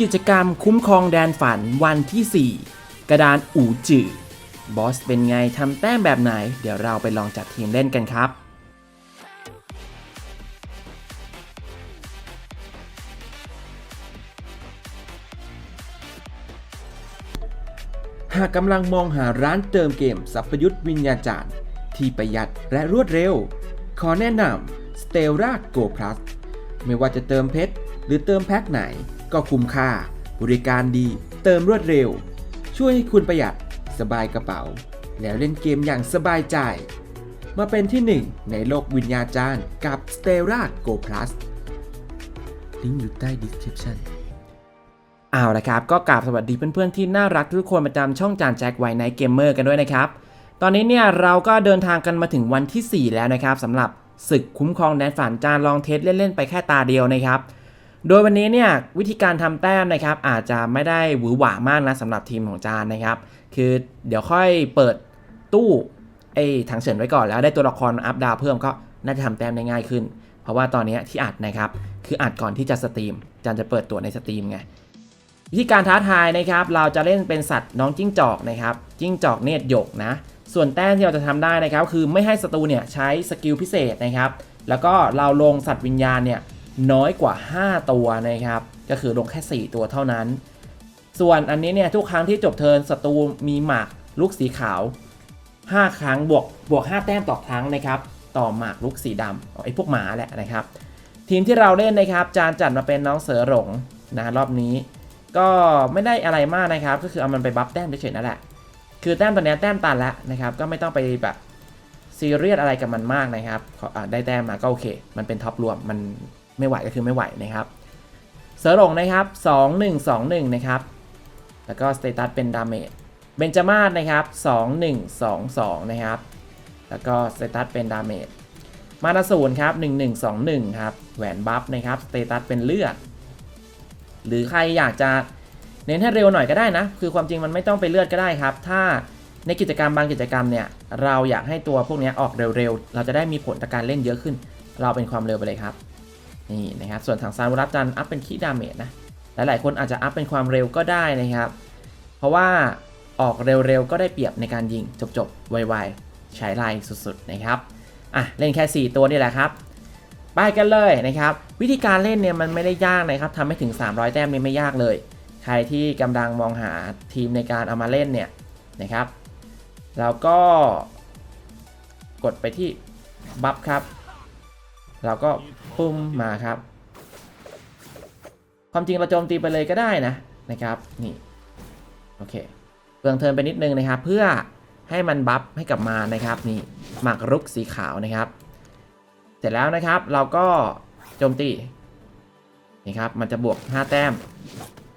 กิจกรรมคุ้มครองแดนฝันวันที่ 4 กระดานอูจือบอสเป็นไงทำแต้มแบบไหน เดี๋ยวเราไปลองจัดทีมเล่นกันครับหากกำลังมองหาร้านเติมเกมสัพยุทธวิญญาจารย์ ที่ประหยัดและรวดเร็ว ขอแนะนำ s t e l l a Go Plus ไม่ว่าจะเติมเพชรหรือเติมแพ็คไหน ก็คุ้มค่า บริการดี เติมรวดเร็ว ช่วยให้คุณประหยัดสบายกระเป๋า แล้วเล่นเกมอย่างสบายใจ มาเป็นที่หนึ่งในโลกวิญญาจารย์กับ s t e l l a Go Plus ลิงก์อยู่ใต้ description เอาละครับ ก็กราบสวัสดีเพื่อนๆที่น่ารักทุกคนประจำช่องจานแจ็คไวไนเกมเมอร์กันด้วยนะครับ ตอนนี้เนี่ยเราก็เดินทางกันมาถึงวันที่ 4 แล้วนะครับสำหรับศึกคุ้มครองแดนฝันจานลองเทสเล่นๆไปแค่ตาเดียวนะครับ โดยวันนี้เนี่ยวิธีการทำแต้มนะครับอาจจะไม่ได้หวือหวามากนะสำหรับทีมของจานนะครับ คือเดี๋ยวค่อยเปิดตู้ไอ้ถังเฉินไว้ก่อนแล้วได้ตัวละครอัพดาวเพิ่มก็น่าจะทำแต้มได้ง่ายขึ้น เพราะว่าตอนนี้ที่อัดนะครับคืออัดก่อนที่จะสตรีมจานจะเปิดตัวในสตรีมไงวิธีการท้าทายนะครับเราจะเล่นเป็นสัตว์น้องจิ้งจอกนะครับจิ้งจอกเนตรหยกนะส่วนแต้มที่เราจะทำได้นะครับคือไม่ให้ศัตรูเนี่ยใช้สกิลพิเศษนะครับแล้วก็เราลงสัตว์วิญญาณเนี่ย น้อยกว่า 5 ตัวนะครับ ก็คือลงแค่ 4 ตัวเท่านั้น ส่วนอันนี้เนี่ยทุกครั้งที่จบเทิร์นศัตรูมีหมากลูกสีขาว 5 ครั้งบวกบวก 5 แต้มต่อครั้งนะครับ ต่อหมากลูกสีดำไอ้พวกหมาแหละนะครับ ทีมที่เราเล่นนะครับ จานจัดมาเป็นน้องเสือหลงนะรอบนี้ ก็ไม่ได้อะไรมากนะครับ ก็คือเอามันไปบัฟแต้มเฉยๆนั่นแหละ คือแต้มตัวนี้แต้มตันแล้วนะครับ ก็ไม่ต้องไปแบบซีเรียสอะไรกับมันมากนะครับได้แต้มมาก็โอเค มันเป็นท็อปรวมมัน ไม่ไหวก็คือไม่ไหวนะครับเสือหลงนะครับ 2121 นะครับ แล้วก็สเตตัสเป็นดาเมจเบนจามาศนะครับ 2122 นะครับ แล้วก็สเตตัสเป็นดาเมจมานาศูนครับ 1121 ครับ แหวนบัฟนะครับสเตตัสเป็นเลือด หรือใครอยากจะเน้นให้เร็วหน่อยก็ได้นะ คือความจริงมันไม่ต้องไปเลือดก็ได้ครับ ถ้าในกิจกรรมบางกิจกรรมเนี่ย เราอยากให้ตัวพวกนี้ออกเร็วๆ เราจะได้มีผลต่อการเล่นเยอะขึ้น เราเป็นความเร็วไปเลยครับ นี่นะครับ ส่วนทางซานุรับจันอัพเป็นคีดาเมจนะ หลายๆคนอาจจะอัพเป็นความเร็วก็ได้นะครับ เพราะว่าออกเร็วๆก็ได้เปรียบในการยิงจบๆ ไวๆใช้ลายสุดๆนะครับ อะ เล่นแค่ 4 ตัวนี่แหละครับ ไปกันเลยนะครับ วิธีการเล่นเนี่ยมันไม่ได้ยากนะครับทำให้ถึง 300 แต้มนี่ไม่ยากเลย ใครที่กำลังมองหาทีมในการเอามาเล่นเนี่ยนะครับเราก็กดไปที่บัฟครับ เราก็ปุ้มมาครับ ความจริงเราโจมตีไปเลยก็ได้นะนะครับนี่โอเคเปลืองเทิร์นไปนิดนึงนะครับ เพื่อให้มันบัฟให้กลับมานะครับนี่หมากรุกสีขาวนะครับ เสร็จแล้วนะครับเราก็โจมตีนี่ครับมันจะบวก 5 แต้ม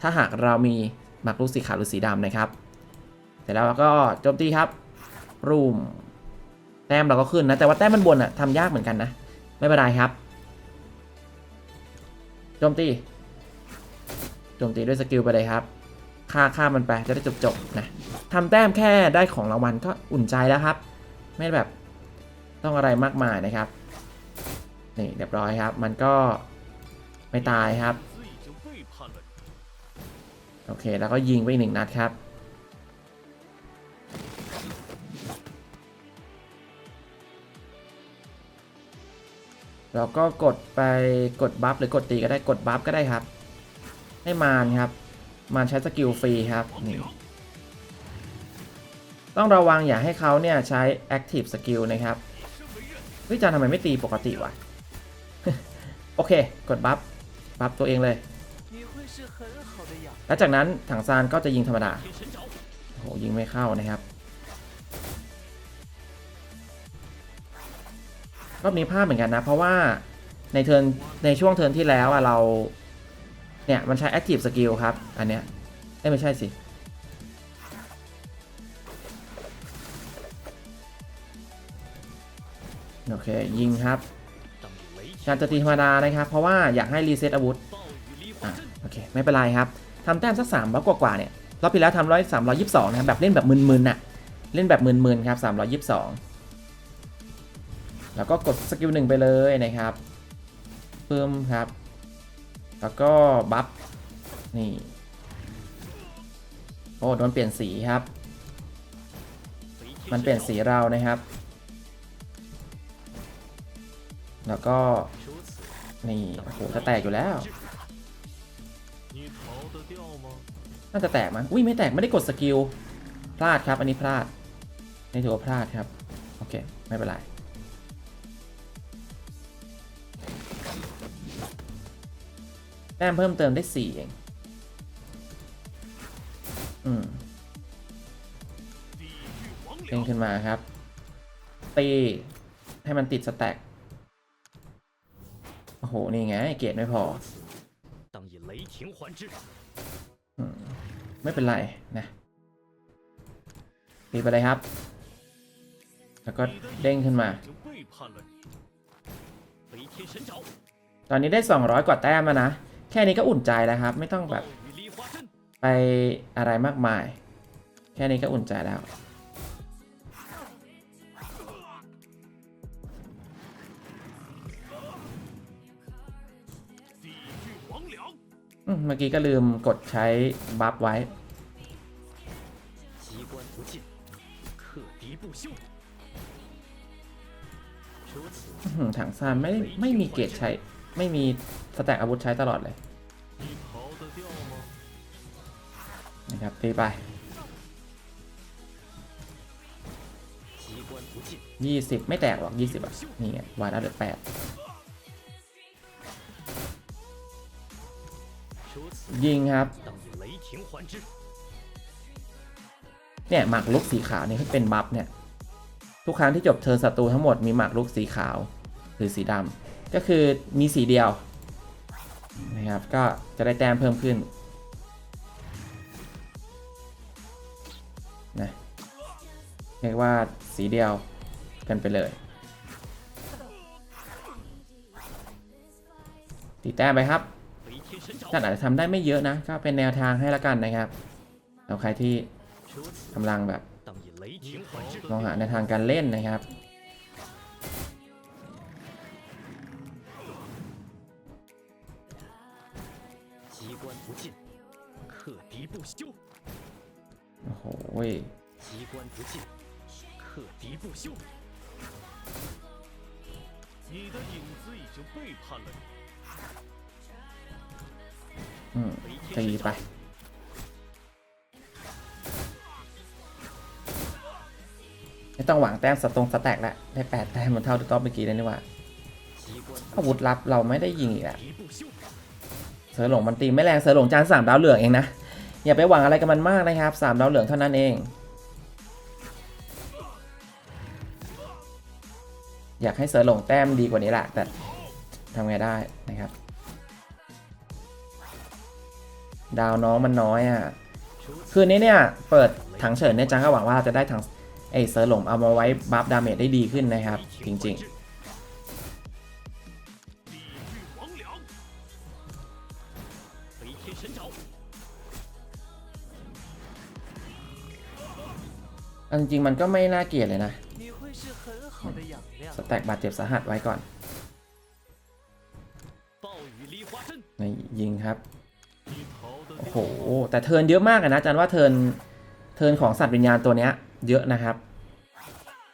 ถ้าหากเรามีหมากรุกสีขาวหรือสีดำนะครับ เสร็จแล้วเราก็โจมตีครับรูมแต้มเราก็ขึ้นนะแต่ว่าแต้มมันบนอะทำยากเหมือนกันนะ ไม่เป็นไรครับ โจมตี โจมตีด้วยสกิลไปเลยครับ ฆ่าฆ่ามันไปจะได้จบจบนะทำแต้มแค่ได้ของรางวัลก็อุ่นใจแล้วครับ ไม่แบบต้องอะไรมากมายนะครับ นี่เรียบร้อยครับ มันก็ไม่ตายครับ โอเค แล้วก็ยิงไปอีกหนึ่งนัดครับ เราก็กดไปกดบัฟหรือกดตีก็ได้กดบัฟก็ได้ครับ ให้มานครับ มานใช้สกิลฟรีครับนี่ต้องระวังอย่าให้เขาเนี่ยใช้แอคทีฟสกิลนะครับวิจารทำไมไม่ตีปกติวะ โอเค กดบัฟ บัฟตัวเองเลยหลังจากนั้นถังซานก็จะยิงธรรมดาโอ้โหยิงไม่เข้านะครับ รอบนี้พาพเหมือนกันนะ เพราะว่าในเทิร์นในช่วงเทิร์นที่แล้วอะเราเนี่ยมันใช้ Active Skill ครับ อันเนี้ยไม่ใช่สิโอเค ยิงครับการจตีธรรมดานะครับ เพราะว่าอยากให้รีเซ็ตอาวุธอะโอเค ไม่เป็นไรครับทำแต้มสักสามร้อยกว่ากว่าเนี่ยรอบที่แล้วทำร้อยสามร้อยยี่สิบสองนะครับแบบเล่นแบบมึนๆน่ะ เล่นแบบมึนๆครับสามร้อยยี่สิบสอง แล้วก็กดสกิลหนึ่งไปเลยนะครับเพิ่มครับ แล้วก็บัฟนี่โอ้โดนเปลี่ยนสีครับ มันเปลี่ยนสีเรานะครับ แล้วก็นี่โอ้โหจะแตกอยู่แล้วน่าจะแตกมั้งอุ้ยไม่แตกไม่ได้กดสกิลพลาดครับ อันนี้พลาดนี่ถือว่าพลาดครับ โอเค ไม่เป็นไร แต้มเพิ่มเติมได้สี่เอง อืมเด้งขึ้นมาครับ ตีให้มันติดสแต็กโอ้โห นี่ไง เกรดไม่พอไม่เป็นไรนะตีไปเลยครับ แล้วก็เด้งขึ้นมา ตอนนี้ได้ 200 กว่าแต้มนะ แค่นี้ก็อุ่นใจแล้วครับ ไม่ต้องแบบไปอะไรมากมาย แค่นี้ก็อุ่นใจแล้วเมื่อกี้ก็ลืมกดใช้บัฟไว้ถังซานไม่ไม่มีเกจใช้ไม่มี สแต็กอาวุธใช้ตลอดเลยนะครับตีไปยี่สิบไม่แตกหรอกยี่สิบอะ นี่ไงวานอัพเดอแปดยิงครับ เนี่ยหมากลุกสีขาวนี่ที่เป็นบัฟเนี่ย ทุกครั้งที่จบเธอศัตรูทั้งหมดมีหมากลุกสีขาว หรือสีดำก็คือมีสีเดียว ครับ ก็จะได้แต้มเพิ่มขึ้นนะเรียกว่าสีเดียวกันไปเลย ตีแต้มไปครับท่านอาจจะทำได้ไม่เยอะนะ ก็เป็นแนวทางให้ละกันนะครับเอาใครที่กำลังแบบมองหาในทางการเล่นนะครับ 不进，克敌不休。 โอ้โห 机关不进，克敌不休。你的影子已经背叛了你。 อืม 飞 ตี 天神 ไป 爪， ไม่ต้องหวังแต้มสตรงสแต็กแล้วได้แปดแต้มเหมือนเท่าที่ต๊อปเมื่อกี้เลยนี่หว่า 机关 อาวุธลับเราไม่ได้ยิงอีกแล้ว 敌不休。 เสือหลงมันตีไม่แรงเสือหลงจานสามดาวเหลืองเองนะอย่าไปหวังอะไรกับมันมากนะครับสามดาวเหลืองเท่านั้นเอง อยากให้เสือหลงแต้มดีกว่านี้แหละแต่ทำไงได้นะครับ ดาวน้องมันน้อยอะคืนนี้เนี่ยเปิดถังเฉินเนี่ยจังก็หวังว่าจะได้ถังไอเซอหลงเอามาไว้บัฟดาเมจได้ดีขึ้นนะครับ จริงๆ อันจริงมันก็ไม่น่าเกลียดเลยนะสแต็กบาดเจ็บสาหัสไว้ก่อนนยิงครับ โอ้โห แต่เทินเยอะมากนะอาจารย์ว่าเทินเทินของสัตว์วิญญาณตัวเนี้ย เยอะนะครับ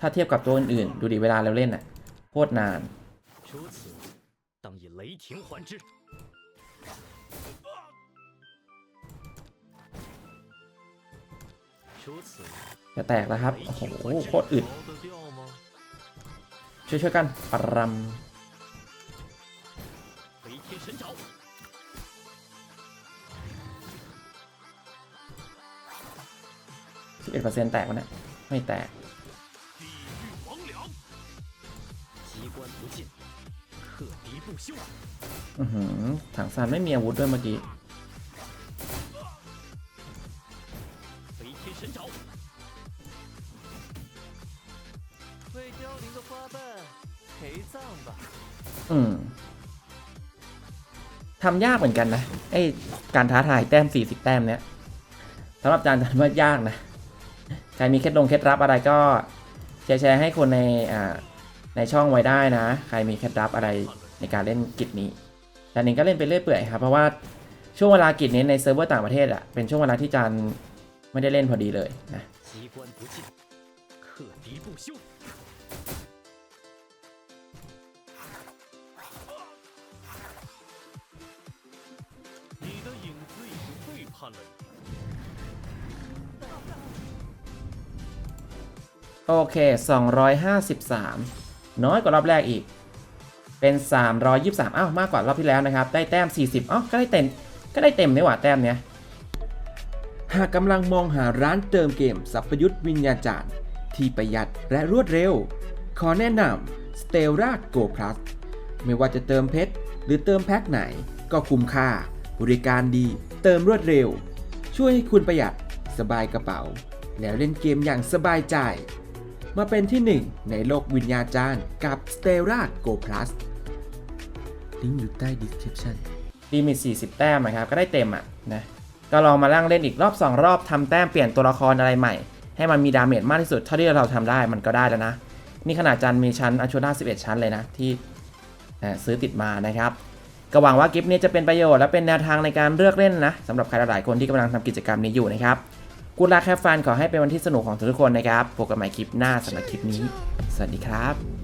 ถ้าเทียบกับตัวอื่นๆ ดูดิเวลาเราเล่นน่ะโคตรนาน จะแตกแล้วครับ โอ้โห โคตรอึด ช่วยช่วยกันปรำสิบเอ็ดเปอร์เซ็นต์แตกวะเนี่ยไม่แตกถังซานไม่มีอาวุธด้วยเมื่อกี้ อืมทำยากเหมือนกันนะไอการท้าทายแต้ม40แต้มเนี้ยสำหรับอาจารย์ว่ายากนะใครมีเคล็ดลงเคล็ดลับอะไรก็แชร์แชร์ให้คนในอ่าในช่องไว้ได้นะ ใครมีเคล็ดลับอะไรในการเล่นกิจนี้แต่นิงก็เล่นไปเรื่อยเปื่อยครับเพราะว่าช่วงเวลากิจนี้ในเซิร์ฟเวอร์ต่างประเทศอะเป็นช่วงเวลาที่จันไม่ได้เล่นพอดีเลยนะ เลย โอเค 253 น้อยกว่ารอบแรกอีก เป็น 323อ้าวมากกว่ารอบที่แล้วนะครับ ได้แต้ม 40อ๋อก็ได้เต็ม ก็ได้เต็มนี่หว่าแต้มเนี้ย หากกำลังมองหาร้านเติมเกมสัพยุทธวิญญาจารย์ที่ประหยัดและรวดเร็ว ขอแนะนำ Stella โก Plus ไม่ว่าจะเติมเพชรหรือเติมแพ็คไหนก็คุ้มค่า บริการดี เติมรวดเร็ว ช่วยให้คุณประหยัด สบายกระเป๋า แล้วเล่นเกมอย่างสบายใจ มาเป็นที่หนึ่งในโลกวิญญาจารย์กับ Stella Go Plus ลิงก์อยู่ใต้ description ลิมิต 40 แต้มนะครับ ก็ได้เต็มอะนะ ก็ลองมาล่างเล่นอีกรอบ 2 รอบทำแต้มเปลี่ยนตัวละครอะไรใหม่ ให้มันมีดาเมจมากที่สุด เท่าที่เราทำได้มันก็ได้แล้วนะ นี่ขนาดจันมีชั้นอัชนา11 ชั้นเลยนะที่ซื้อติดมานะครับ ก็หวังว่ากิฟต์นี้จะเป็นประโยชน์และเป็นแนวทางในการเลือกเล่นนะสำหรับใครหลายๆคนที่กำลังทำกิจกรรมนี้อยู่นะครับกูรักแคฟฟันขอให้เป็นวันที่สนุกของทุกคนนะครับพบกันใหม่คลิปหน้าสำหรับคลิปนี้ สวัสดีครับ